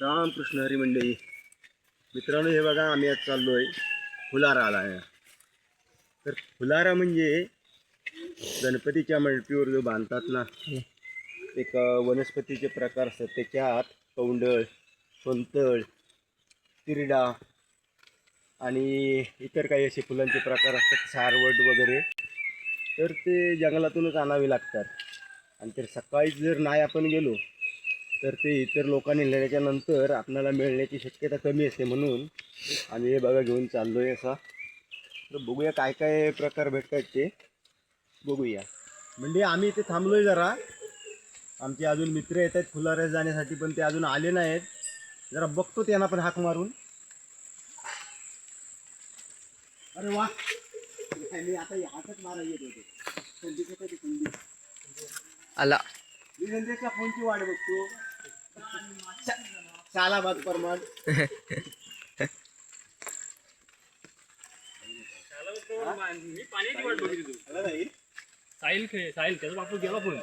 रामकृष्ण हरी मंडळी मित्रांनो हे बघा आम्ही आज चाललोय फुलारा आला आहे तर फुलारा म्हणजे गणपतीच्या मंडपीवर जो बांधतात ना एक वनस्पतीचे प्रकार असतात. त्याच्यात कौंडळ सोंतळ तिरडा आणि इतर काही असे फुलांचे प्रकार असतात सारवड वगैरे. तर ते जंगलातूनच आणावे लागतात. आणि तर सकाळी जर नाही आपण गेलो तर ते इतर लोकांनी नेल्याच्या नंतर आपल्याला मिळण्याची शक्यता कमी असते म्हणून आम्ही हे बघा घेऊन चाललो आहे असा. तर बघूया काय काय प्रकार भेटतात ते. बघूया. म्हणजे आम्ही इथे आहे जरा. आमचे अजून मित्र येत आहेत फुलाऱ्यास जाण्यासाठी पण ते अजून आले नाहीत. जरा बघतो त्यांना पण हाक मारून. अरे वा. मी आता हाकच मारा येत होते. थंडी थंडी आला. फोनची वाट बघतो. साला भाग परमाड मी पाण्याची वाट बघितली तू आला नाही साहिल खेळ साहिल त्याचा बापू गेला पण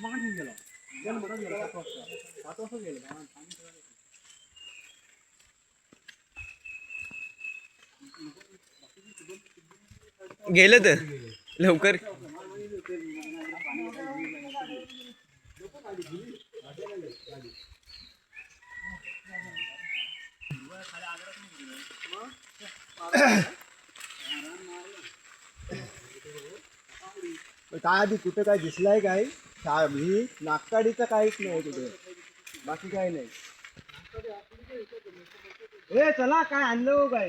मग गेला गेला मोठा गेला सात वाजता सात वाजता गेला गेलं तर लवकर पण काय आधी कुठं काय दिसलाय काय? ही नागकाडीचं काहीच नाही कुठे बाकी काय नाही. ए चला काय आणलं हो काय?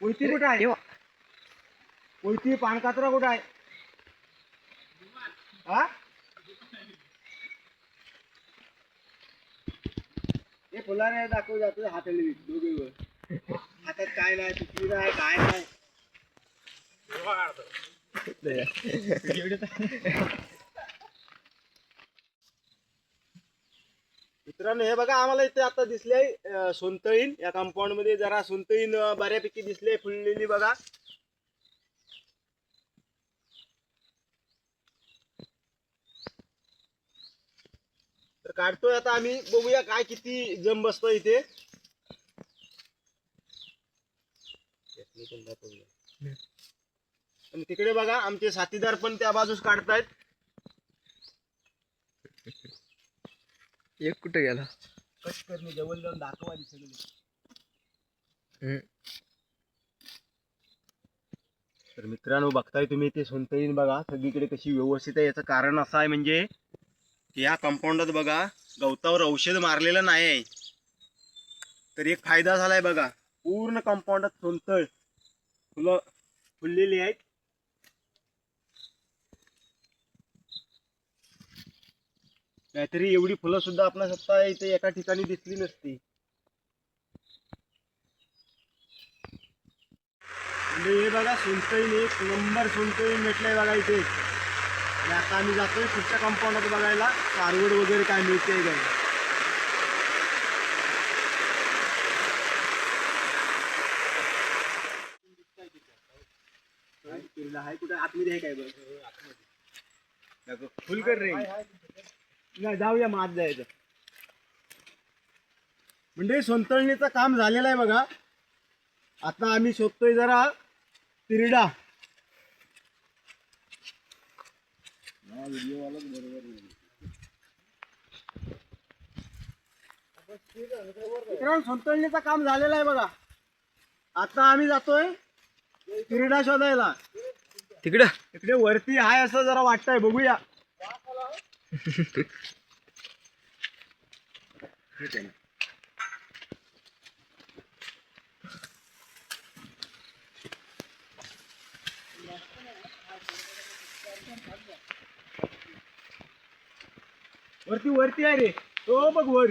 कोयती कुठं आहे. कोयती पानकात्रा कुठं आहे? हा? हे फुलाने दाखव जातो हाताने दोघे हातात काय नाही पिशवी नाही काय नाही. मित्रांनो हे बघा आम्हाला इथे आता दिसले सोनतळीन. या कंपाऊंडमध्ये जरा सोनतळीन बऱ्यापैकी दिसले फुललेली बघा. तर काढतोय आता आम्ही. बघूया काय किती जम बसतो इथे. आणि तिकडे बघा आमचे साथीदार पण त्या बाजूस काढतायत. एक कुठं गेला? कट करणे जवळ जाऊन दाखवा सगळे. तर मित्रांनो बघताय तुम्ही ते सोनतळीन बघा सगळीकडे कशी व्यवस्थित आहे. याचं कारण असं आहे म्हणजे की या कंपाऊंडात बघा गवतावर औषध मारलेलं नाही आहे तर एक फायदा झालाय बघा पूर्ण कंपाऊंडात सोनतळ. फुलं फुललेली आहेत. नाहीतरी एवढी फुलं सुद्धा आपल्या सत्ता इथे एका ठिकाणी दिसली नसती. म्हणजे हे बघा सोनतळीन एक नंबर सोनतळीन भेटलंय बघा इथे. आणि आता आम्ही जातोय पुढच्या कंपाऊंडात बघायला. कारवड वगैरे काय मिळते काय आहे कुठे? आतमध्ये आहे काय बरं? फुल कर रे. नाही जाऊया मात जायचं म्हणजे सोनतळणीचं काम झालेलं आहे बघा. आता आम्ही शोधतोय जरा तिरडा. सोनतळणीचं काम झालेलं आहे बघा. आता आम्ही जातोय तिरडा शोधायला. तिकडं. इकडे वरती आहे असं जरा वाटतंय बघूया. वरती वरती आहे रे. तो बघ वर.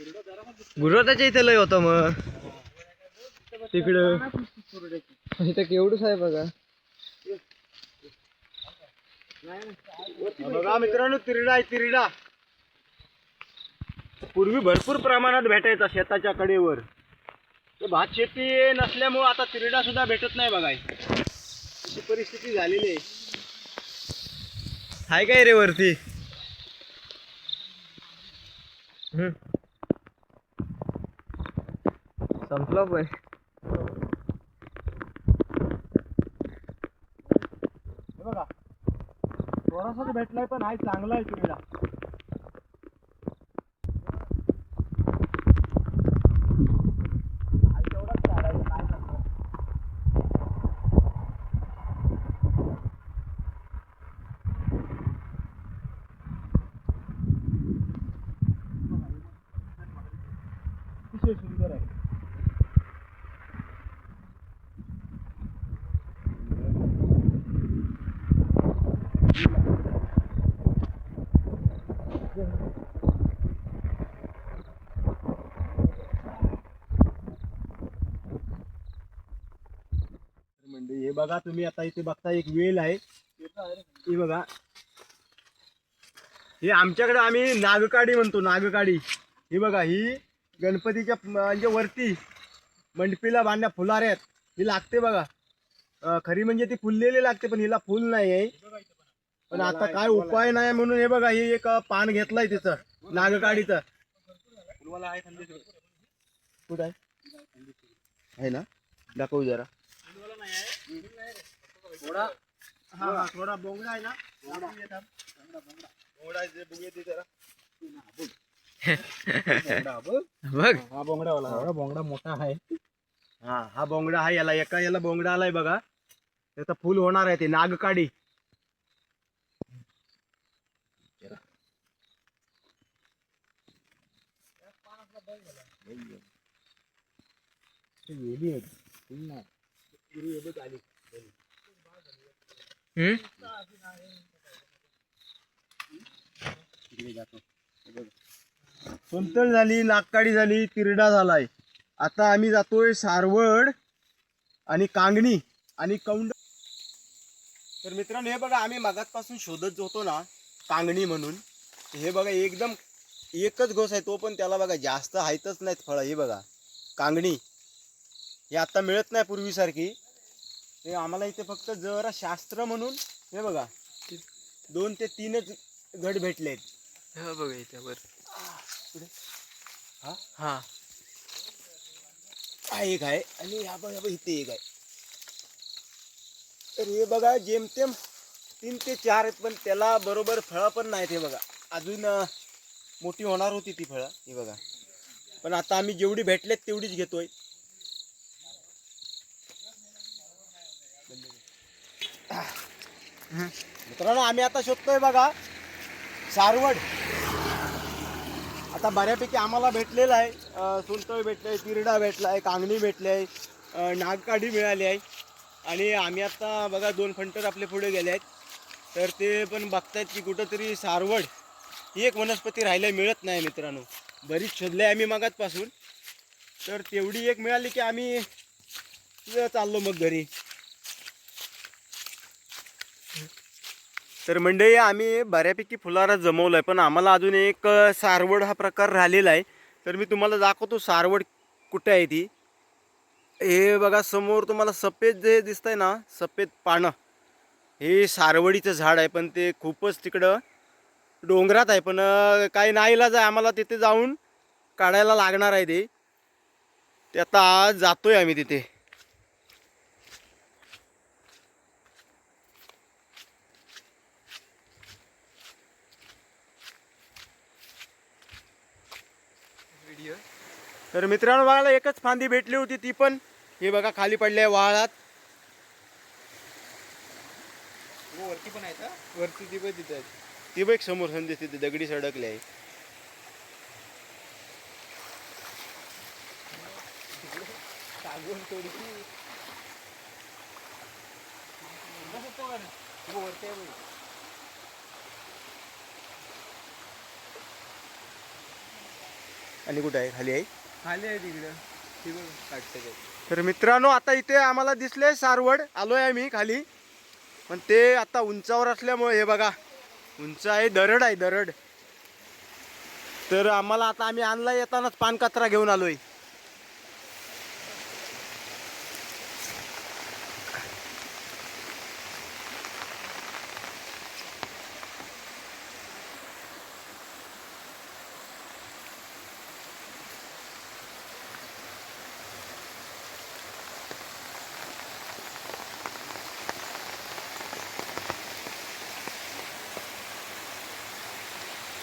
आहे. गुरुवारच्या इथे लय होतं मग. तिकडं. इथं केवढंच आहे बघा. बघा मित्रांनो तिरडा आहे तिरडा. पूर्वी भरपूर प्रमाणात भेटायचा शेताच्या कडेवर. ते भात शेती नसल्यामुळं आता तिरडा सुद्धा भेटत नाही बघा. अशी परिस्थिती झालेली आहे. हाय काय रे वरती? संपला पण. बघा थोडासाच भेटलाय पण आहे चांगला आहे तिरडा बघा तुम्ही आता इथे बघता एक वेल आहे. ही बघा. हे आमच्याकडे आम्ही नागकाडी म्हणतो नागकाडी. ही बघा ही गणपतीच्या म्हणजे वरती मंडपीला बांधण्या फुलाऱ्यात ही लागते बघा. खरी म्हणजे ती फुललेली लागते पण हिला फुल नाही आहे. पण आता काय उपाय नाही म्हणून हे बघा हे एक पान घेतलंय तिचं नागकाडीचं. कुठं आहे ना? दाखवू जरा. थोडा हा हा थोडा बोंगडा आहे ना दाखवूया थांब. बोंगडा आहे जे बघूया ते जरा बोंगडा, बघ. बघ हा बोंगडा वाला हा बोंगडा मोठा आहे हा हा बोंगडा आहे याला एका याला बोंगडा आलाय बघा त्याचं फुल होणार आहे ते नागकाडी वेली आहेत. फुल नाही. हिरवी हे बघ आली. हम्म? इकडे जातो. हे बघ. सोनतळ झाली नागकाडी झाली तिरडा झालाय. आता आम्ही जातोय सारवड आणि कांगणी आणि कौंड तर मित्रांनो हे बघा आम्ही मगातपासून शोधत होतो ना कांगणी म्हणून हे बघा एकदम एकच घोस आहे तो पण त्याला बघा जास्त आहेतच नाहीत फळं हे बघा. कांगणी हे आता मिळत नाही पूर्वीसारखी. हे आम्हाला इथे फक्त जरा शास्त्र म्हणून हे बघा. दोन ते तीनच घड भेटलेत. हा बघा इथे वर. हा? हा. हा एक आहे. आणि हा बघा इथे एक आहे. तर हे बघा जेमतेम तीन ते चार आहेत पण त्याला बरोबर फळं पण नाहीत हे बघा. अजून मोठी होणार होती ती फळं हे बघा. पण आता आम्ही जेवढी भेटलेत तेवढीच घेतोय. मित्रांनो आम्ही आता शोधतोय बघा सारवड. आता बऱ्यापैकी आम्हाला भेटलेलं आहे. सुलतोय भेटलं भेटलंय तिरडा भेटला आहे कांगणी भेटली आहे नागकाठी मिळाली आहे. आणि आम्ही आता बघा दोन फंटर आपले पुढे गेले आहेत. तर ते पण बघतायत की कुठंतरी सारवड ही एक वनस्पती राहायला मिळत नाही मित्रांनो. बरीच शोधले आम्ही मगातपासून तर तेवढी एक मिळाली की आम्ही चाललो मग घरी. तर मंडळी आम्ही बऱ्यापैकी फुलारा जमवलं आहे पण आम्हाला अजून एक सारवड हा प्रकार राहिलेला आहे. तर मी तुम्हाला दाखवतो सारवड कुठे आहे ती. हे बघा समोर तुम्हाला सफेद जे दिसतंय ना सफेद पानं हे सारवडीचं झाड आहे पण ते खूपच तिकडं डोंगरात आहे पण काही नाईलाज आहे आम्हाला तिथे जाऊन काढायला लागणार आहे ते. ते आता आज जातोय आम्ही तिथे व्हिडिओ तर मित्रांनो बघायला एकच फांदी भेटली होती ती पण हे बघा खाली पडले वाळात. वरती पण आहे वरती ती पण तिथे ती बघ एक समोर संदेश तिथे दगडी सडकले आहे. हो. आणि कुठं आहे? खाली आहे? खाली आहे तिकडं. ती बघ तर मित्रांनो आता इथे आम्हाला दिसले सारवड. आलो आहे मी खाली. पण ते आता उंचावर असल्यामुळे हे बघा उंच आहे दरड आहे दरड. तर आम्हाला आता आम्ही आणला येतानाच पानकचरा घेऊन आलोय.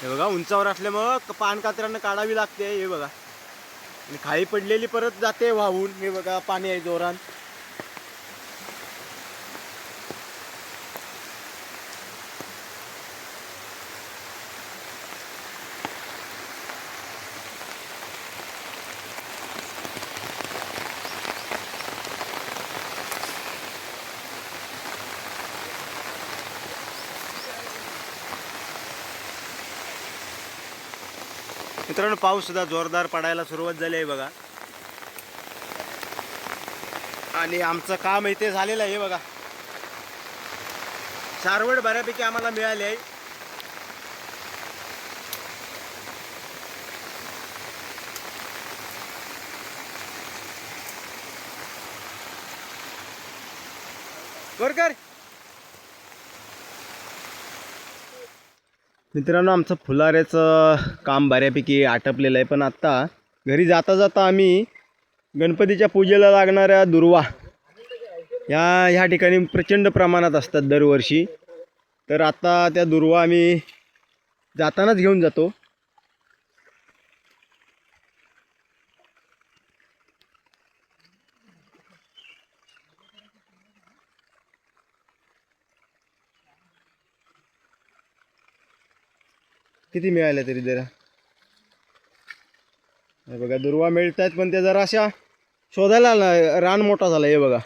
हे बघा उंचावर असल्यामुळं पान पानकात्र्यानं काढावी लागते हे बघा. आणि खाली पडलेली परत जाते वाहून हे बघा पाणी आहे जोरान मित्रांनो पाऊस सुद्धा जोरदार पडायला सुरुवात झाली आहे बघा. आणि आमचं काम इथे झालेलं आहे बघा. सारवड बऱ्यापैकी आम्हाला मिळाली आहे. वर मित्रांनो आमचं फुलाऱ्याचं काम बऱ्यापैकी आटपलेलं आहे पण आत्ता घरी जाता जाता आम्ही गणपतीच्या पूजेला लागणाऱ्या दुर्वा या ह्या ठिकाणी प्रचंड प्रमाणात असतात दरवर्षी. तर आत्ता त्या दुर्वा आम्ही जातानाच घेऊन जातो. किती मिळाल्या तरी जरा? हे बघा दुर्वा मिळत आहेत पण त्या जरा अशा शोधायला ना- रान मोठा झाला हे बघा.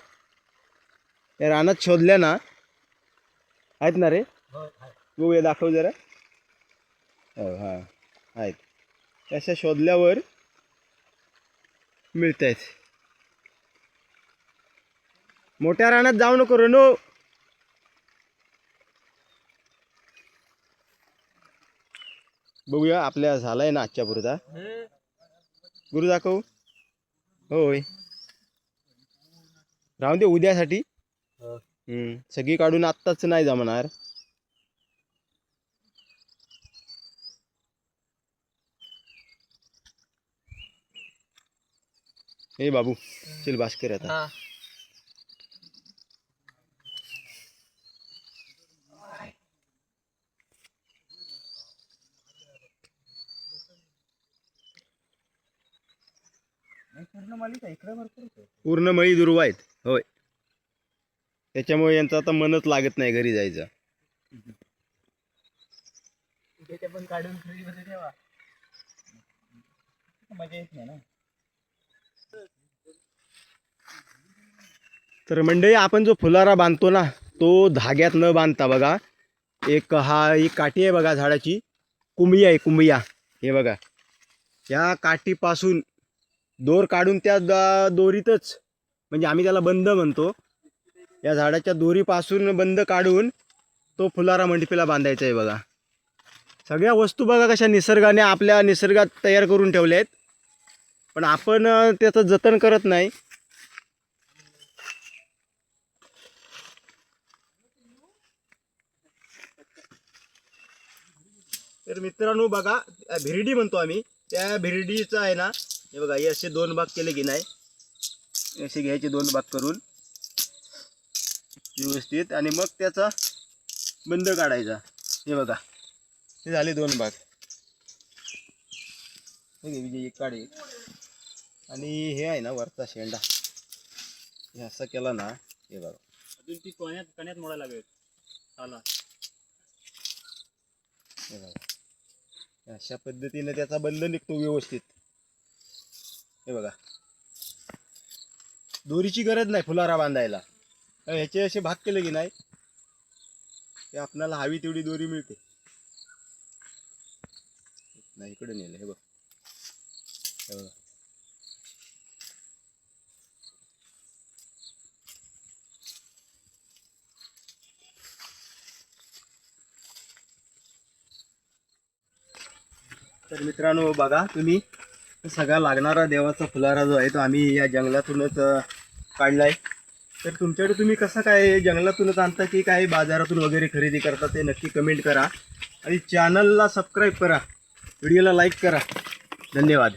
या रानात शोधल्या ना आहेत ना रे? बघूया दाखव जरा. हो हां आहेत. अशा शोधल्यावर मिळत आहेत मोठ्या रानात जाऊ नको नो. बघूया आपल्या झालाय ना आजच्या पुरता गुरु दाखव होय. राहून दे उद्यासाठी. हम्म, सगळी काढून आत्ताच नाही जमणार. हे बाबू चल भास्कर आता. पूर्ण इकडे भरपूर मळी दुर्वा आहेत होय. त्याच्यामुळे यांचं आता मनच लागत नाही घरी जायचं. ते पण काढून फ्रीजमध्ये ठेवा. मजा येत नाही ना. तर मंडळी आपण जो फुलारा बांधतो ना तो धाग्यात न बांधता बघा एक हा ही काठी आहे बघा झाडाची. कुंबिया आहे कुंबिया. हे बघा. या काठीपासून दोर काढून त्या दा दोरीतच म्हणजे आम्ही त्याला बंद म्हणतो. या झाडाच्या दोरीपासून बंद काढून तो फुलारा मंडपीला बांधायचा आहे बघा. सगळ्या वस्तू बघा कशा निसर्गाने आपल्या निसर्गात तयार करून ठेवल्या आहेत. पण आपण त्याचं जतन करत नाही. तर मित्रांनो बघा भिरडी म्हणतो आम्ही. त्या भिरडीचं आहे ना हे बघा हे असे दोन भाग केले की नाही? असे घ्यायचे दोन भाग करून. व्यवस्थित. आणि मग त्याचा बंद काढायचा. हे बघा. हे झाले दोन भाग. हे विजय एक काढ. आणि हे आहे ना वरचा शेंडा. हे असं केला ना हे बघा. अजून ती कण्यात कण्यात मोडायला लागेल चाला हे बघा. अशा पद्धतीने त्याचा बंद निघतो व्यवस्थित. हे बघा. दोरीची गरज नाही फुलारा बांधायला. ह्याचे असे भाग केले की नाही? ते आपल्याला हवी तेवढी दोरी मिळते. नाही इकडे नेलं हे बघ. हे बघा. तर मित्रांनो बघा तुम्ही. सगळा लागणारा देवाचा फुलारा जो आहे तो आम्ही या जंगलातूनच काढला आहे तर तुमच्याकडे तुम्ही कसं काय जंगलातूनच आणता की काय बाजारातून वगैरे खरेदी करता ते नक्की कमेंट करा. आणि चॅनलला सबस्क्राईब करा. व्हिडिओला लाईक करा. धन्यवाद.